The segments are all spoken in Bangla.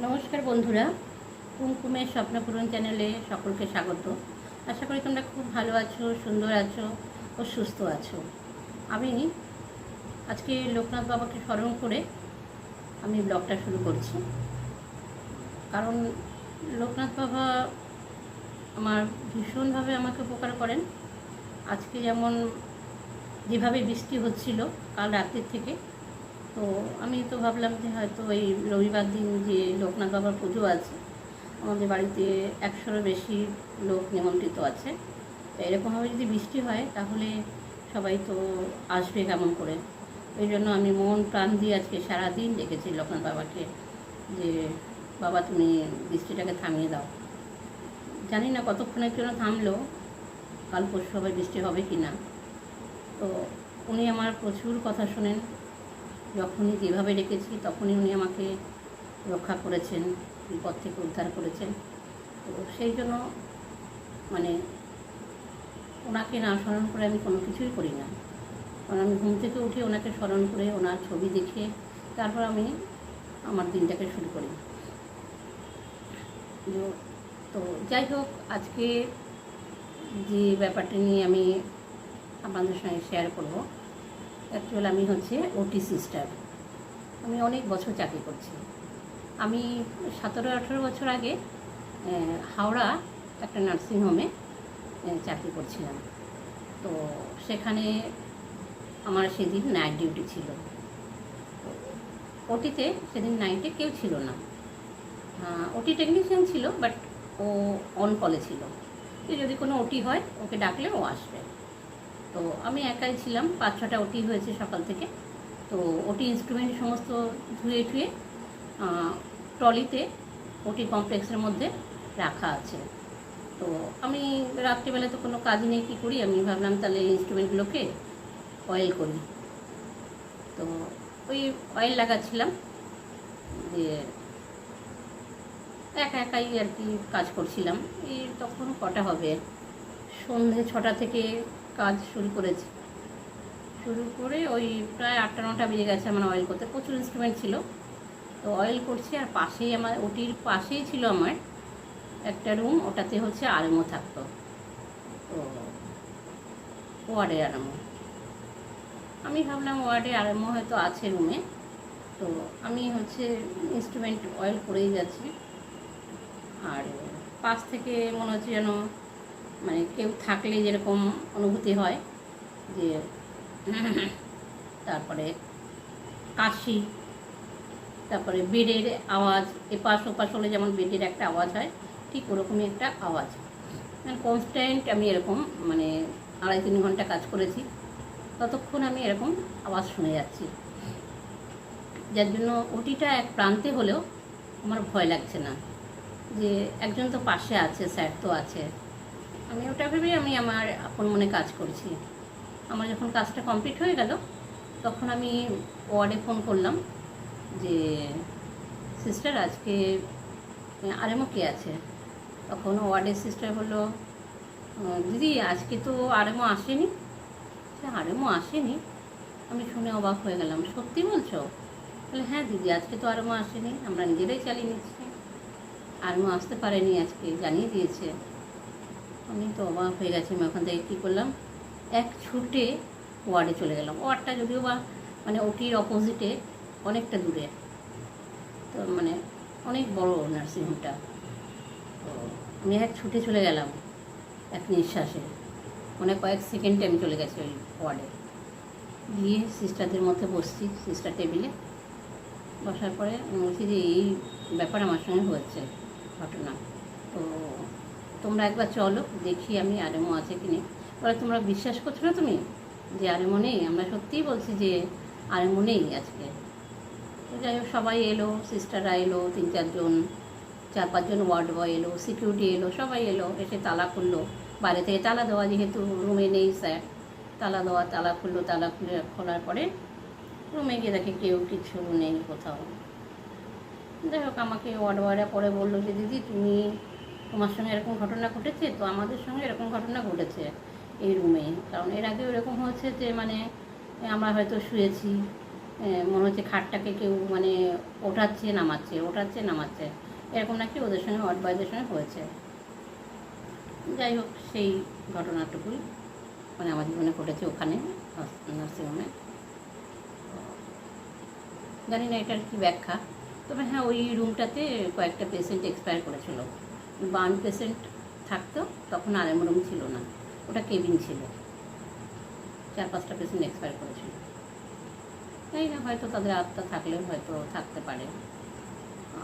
নমস্কার বন্ধুরা, কুমকুমের স্বপ্নপূরণ চ্যানেলে সকলকে স্বাগত। আশা করি তোমরা খুব ভালো আছো, সুন্দর আছো ও সুস্থ আছো। আমি আজকে লোকনাথ বাবাকে স্মরণ করে আমি ব্লগটা শুরু করছি। কারণ লোকনাথ বাবা আমার ভীষণভাবে আমাকে উপকার করেন। আজকে যেমন যেভাবে বৃষ্টি হচ্ছিল কাল রাতের থেকে তো আমি তো ভাবলাম যে হয়তো এই রবিবার দিন যে লোকনাথ বাবার পুজো আছে, আমাদের বাড়িতে একশোরও বেশি লোক নিমন্ত্রিত আছে। তো এরকমভাবে যদি বৃষ্টি হয়, তাহলে সবাই তো আসবে কেমন করে? ওই জন্য আমি মন প্রাণ দিয়ে আজকে সারাদিন ডেকেছি লোকনাথ বাবাকে যে, বাবা তুমি বৃষ্টিটাকে থামিয়ে দাও। জানি না কতক্ষণের জন্য থামলো, কাল পরশু হবে বৃষ্টি হবে কি না তো উনি আমার প্রচুর কথা শোনেন। যখনই যেভাবে রেখেছি তখনই উনি আমাকে রক্ষা করেছেন, বিপদ থেকে উদ্ধার করেছেন। তো সেই জন্য মানে ওনাকে না স্মরণ করে আমি কোনো কিছুই করি না। কারণ আমি ঘুম থেকে উঠে ওনাকে স্মরণ করে ওনার ছবি দেখে তারপর আমি আমার দিনটাকে শুরু করি। তো- যাই হোক, আজকে যে ব্যাপারটা নিয়ে আমি আপনাদের সঙ্গে শেয়ার করব অ্যাকচুয়াল আমি হচ্ছে ওটি সিস্টার আমি অনেক বছর চাকরি করছি। আমি সতেরো আঠেরো বছর আগে হাওড়া একটা নার্সিংহোমে চাকরি করছিলাম। তো সেখানে আমার সেদিন নাইট ডিউটি ছিল। ওটিতে সেদিন নাইটে কেউ ছিল না। ওটি টেকনিশিয়ান ছিল বাট ও অন কলে ছিল। যদি কোনো ওটি হয়, ওকে ডাকলে ও আসবে। তো আমি একাই ছিলাম, পাঁচ ছটা ওটি হয়েছে সকাল থেকে। তো ওটি ইনস্ট্রুমেন্ট সমস্ত ধুয়ে ধুয়ে ট্রলিতে ওটি কমপ্লেক্সের মধ্যে রাখা আছে। তো আমি রাত্রিবেলা তো কোনো কাজ নেই, কী করি? আমি ভাবলাম তাহলে ইনস্ট্রুমেন্টগুলোকে অয়েল করি। তো ওই অয়েল লাগাচ্ছিলাম, দিয়ে একা একাই আর কি কাজ করছিলাম। এই তখন কটা হবে? সন্ধে ছটা থেকে কাজ শুরু করেছি। শুরু করে ওই প্রায় আটটা, নটা বেজে গেছে আমার অয়েল করতে। প্রচুর ইনস্ট্রুমেন্ট ছিল। তো অয়েল করছি আর পাশেই আমার, ওটির পাশেই ছিল আমার একটা রুম ওটাতে হচ্ছে আরএমও থাকতো। তো ওয়ার্ডে আরএমও। আমি ভাবলাম ওয়ার্ডে আরএমও হয়তো আছে রুমে তো আমি হচ্ছে ইনস্ট্রুমেন্ট অয়েল করেই যাচ্ছি। আর পাশ থেকে মনে হচ্ছে যেন মানে কেউ থাকলে যেরকম অনুভূতি হয় যে তারপরে কাশি, তারপরে বেডের আওয়াজ, এপাশ ওপাশ হলে যেমন বেডের একটা আওয়াজ হয়, ঠিক ওরকমই একটা আওয়াজ। মানে কনস্ট্যান্ট আমি এরকম মানে আড়াই তিন ঘণ্টা কাজ করেছি, ততক্ষণ আমি এরকম আওয়াজ শুনে যাচ্ছি। যার জন্য ওটিটা এক প্রান্তে হলেও আমার ভয় লাগছে না। যে একজন তো পাশে আছে, স্যার তো আছে আমি ওটা ভেবেই আমি আমার আপন মনে কাজ করছি। আমার যখন কাজটা কমপ্লিট হয়ে গেল, তখন আমি ওয়ার্ডে ফোন করলাম যে সিস্টার আজকে আরএমও কে আছে? তখন ওয়ার্ডের সিস্টার হলো দিদি, আজকে তো আরএমও আসেনি। আরএমও আসেনি? আমি শুনে অবাক হয়ে গেলাম। সত্যি বলছো? তাহলে হ্যাঁ দিদি, আজকে তো আরএমও আসেনি, আমরা নিজেরাই চালিয়ে নিচ্ছি। আরএমও আসতে পারেনি আজকে, জানিয়ে দিয়েছে। আমি তো অবাক হয়ে গেছি, আমি ওখান থেকে কী করলাম? এক ছুটে ওয়ার্ডে চলে গেলাম। ওয়ার্ডটা যদিও বা মানে ওটির অপোজিটে অনেকটা দূরে। তো মানে অনেক বড় নার্সিংহোমটা তো আমি এক ছুটে চলে গেলাম এক নিঃশ্বাসে। মানে কয়েক সেকেন্ডে আমি চলে গেছি ওই ওয়ার্ডে। গিয়ে সিস্টারদের মধ্যে বসছি সিস্টার টেবিলে বসার পরে আমি বলছি যে, এই ব্যাপার আমার সঙ্গে হয়েছে ঘটনা। তোমরা একবার চলো, দেখি আমি আরেমো আছে কি নেই বলে তোমরা বিশ্বাস করছ না তুমি? যে আরেমো নেই? আমরা সত্যিই বলছি যে আরেমো নেই আজকে। তো যাই হোক, সবাই এলো সিস্টাররা এলো, তিন চারজন, চার পাঁচজন ওয়ার্ড বয় এলো সিকিউরিটি এলো, সবাই এলো, এসে তালা খুললো। বাইরে থেকে তালা দেওয়া, যেহেতু রুমে নেই স্যার। তালা দেওয়া, তালা খুললো, তালা খুলে খোলার পরে রুমে গিয়ে দেখে কেউ কিছু নেই কোথাও। যাই হোক, আমাকে ওয়ার্ড বয়রা পরে বলল যে, দিদি, তুমি তোমার সঙ্গে এরকম ঘটনা ঘটেছে? তো আমাদের সঙ্গে এরকম ঘটনা ঘটেছে এই রুমে কারণ এর আগে এরকম হয়েছে যে মানে আমরা হয়তো শুয়েছি মনে হচ্ছে খাটটাকে কেউ মানে ওঠাচ্ছে, নামাচ্ছে ওঠাচ্ছে, নামাচ্ছে। এরকম নাকি ওদের সঙ্গে অডবাইদের সঙ্গে হয়েছে। যাই হোক, সেই ঘটনাটুকুই মানে আমার জীবনে ঘটেছে ওখানে নার্সিংহোমে জানি না এটার কি ব্যাখ্যা। তবে হ্যাঁ ওই রুমটাতে কয়েকটা পেশেন্ট এক্সপায়ার করেছিল। বার্ন পেশেন্ট থাকতো, তখন আরএম রুম ছিল না। ওটা কেবিন ছিল। চার পাঁচটা পেশেন্ট এক্সপায়ার করেছিল। তাই না, হয়তো তাদের আত্মা থাকলে হয়তো থাকতে পারে।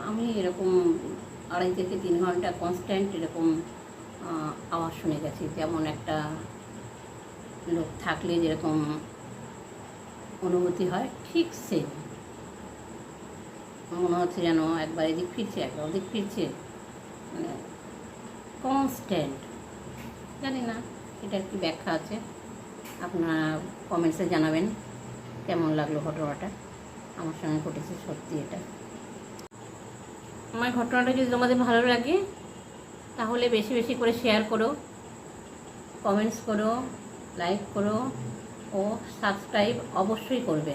আমি এরকম আড়াই থেকে তিন ঘণ্টা কনস্ট্যান্ট এরকম আওয়াজ শুনে গেছি। যেমন একটা লোক থাকলে যেরকম অনুভূতি হয়, ঠিক সেম মনে হচ্ছে যেন একবার এদিক ফিরছে, একবার ওদিক ফিরছে। মানে কনস্ট্যান্ট জানি না এটার কি ব্যাখ্যা আছে? আপনারা কমেন্টসে জানাবেন, কেমন লাগল ঘটনাটা? আমার সঙ্গে ঘটেছে সত্যি এটা। আমার ঘটনাটা যদি তোমাদের ভালো লাগে, তাহলে বেশি বেশি করে শেয়ার করো কমেন্টস করো লাইক করো, ও সাবস্ক্রাইব অবশ্যই করবে।